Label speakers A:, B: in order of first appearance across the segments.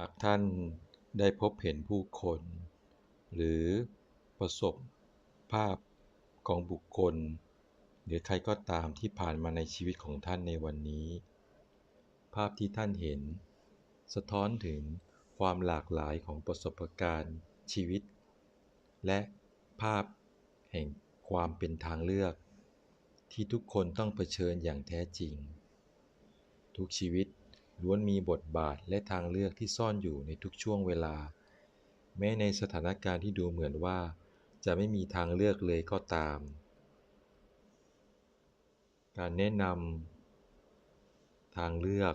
A: ากท่านได้พบเห็นผู้คน หรือประสบภาพของบุคคล หรือใครก็ตามที่ผ่านมาในชีวิตของท่านในวันนี้ ภาพที่ท่านเห็น สะท้อนถึงความหลากหลายของประสบการณ์ชีวิต และภาพแห่งความเป็นทางเลือก ที่ทุกคนต้องเผชิญอย่างแท้จริง ทุกชีวิต ล้วนมีบทบาทและทางเลือกที่ซ่อนอยู่ในทุกช่วงเวลา แม้ในสถานการณ์ที่ดูเหมือนว่า จะไม่มีทางเลือกเลยก็ตาม การแนะนำทางเลือก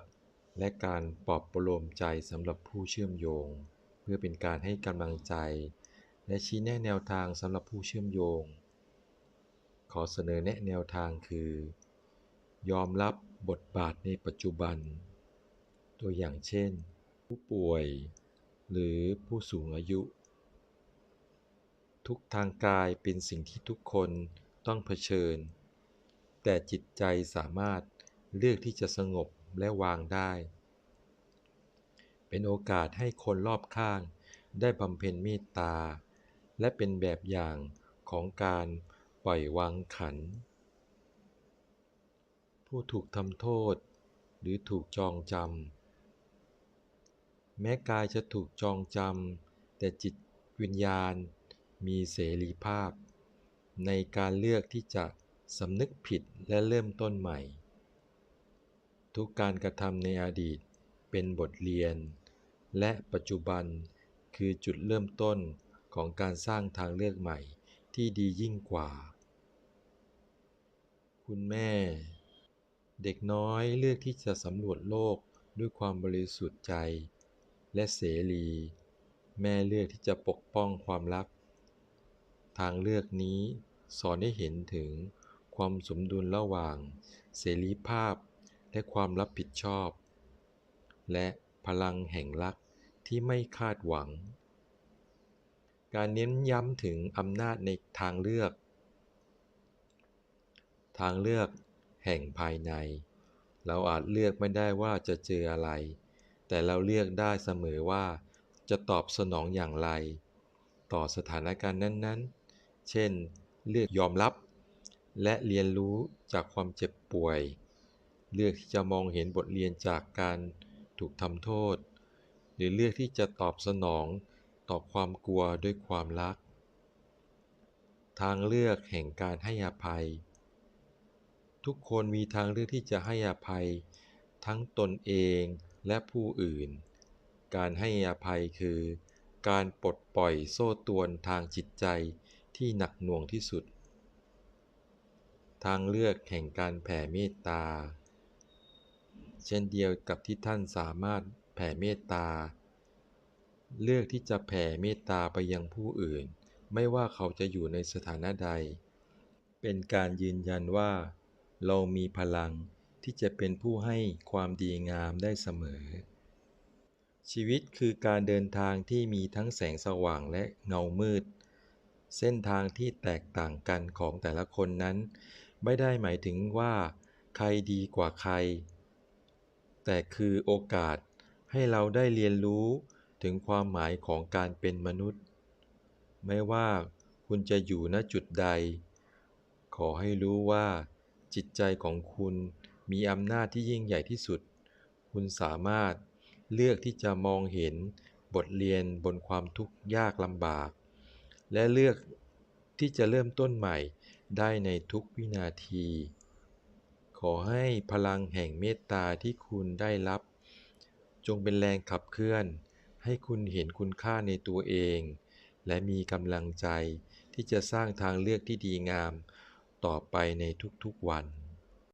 A: และการปลอบประโลมใจสำหรับผู้เชื่อมโยง เพื่อเป็นการให้กำลังใจ และชี้แนะแนวทางสำหรับผู้เชื่อมโยง ขอเสนอแนะแนวทางคือ ยอมรับบทบาทในปัจจุบัน ตัวอย่างเช่น ผู้ป่วย หรือผู้สูงอายุ ทุกทางกายเป็นสิ่งที่ทุกคนต้องเผชิญ แต่จิตใจสามารถเลือกที่จะสงบและวางได้ เป็นโอกาสให้คนรอบข้างได้บำเพ็ญเมตตา และเป็นแบบอย่างของการปล่อยวางขัน ผู้ถูกทำโทษ หรือถูกจองจำ แม้กายจะถูกจองจำแต่จิตวิญญาณมีเสรีภาพ ในการเลือกที่จะสำนึกผิดและเริ่มต้นใหม่ ทุกการกระทำในอดีตเป็นบทเรียน และปัจจุบันคือจุดเริ่มต้นของการสร้างทางเลือกใหม่ที่ดียิ่งกว่า คุณแม่ เด็กน้อยเลือกที่จะสำรวจโลกด้วยความบริสุทธิ์ใจ และเสรี แม่เลือกที่จะปกป้องความลับทางเลือกนี้สอนให้เห็นถึงความสมดุลระหว่าง เสรีภาพและความรับผิดชอบ และพลังแห่งรักที่ไม่คาดหวัง การเน้นย้ำถึงอำนาจในทางเลือก ทางเลือกแห่งภายใน เราอาจเลือกไม่ได้ว่าจะเจออะไร แต่เราเลือกได้เสมอว่าจะตอบสนองอย่างไร ต่อสถานการณ์นั้นๆ เช่น เลือกยอมรับ และเรียนรู้จากความเจ็บป่วย เลือกที่จะมองเห็นบทเรียนจากการถูกทำโทษ หรือเลือกที่จะตอบสนองต่อความกลัวด้วยความรัก ทางเลือกแห่งการให้อภัย ทุกคนมีทางเลือกที่จะให้อภัย ทั้งตนเอง และผู้อื่น การให้อภัยคือ การปลดปล่อยโซ่ตรวนทางจิตใจที่หนักหน่วงที่สุด ทางเลือกแห่งการแผ่เมตตา เช่นเดียวกับที่ท่านสามารถแผ่เมตตา เลือกที่จะแผ่เมตตาไปยังผู้อื่น ไม่ว่าเขาจะอยู่ในสถานะใด เป็นการยืนยันว่า เรามีพลัง ที่จะเป็นผู้ให้ความดีงามได้เสมอ ชีวิตคือการเดินทางที่มีทั้งแสงสว่างและเงามืด เส้นทางที่แตกต่างกันของแต่ละคนนั้น ไม่ได้หมายถึงว่าใครดีกว่าใคร แต่คือโอกาสให้เราได้เรียนรู้ถึงความหมายของการเป็นมนุษย์ ไม่ว่าคุณจะอยู่ณจุดใด ขอให้รู้ว่าจิตใจของคุณ มีอำนาจที่ยิ่งใหญ่ที่สุด คุณสามารถเลือกที่จะมองเห็นบทเรียนบนความทุกข์ยากลำบาก และเลือกที่จะเริ่มต้นใหม่ได้ในทุกวินาที ขอให้พลังแห่งเมตตาที่คุณได้รับ จงเป็นแรงขับเคลื่อน ให้คุณเห็นคุณค่าในตัวเอง และมีกำลังใจที่จะสร้างทางเลือกที่ดีงาม ต่อไปในทุกๆวัน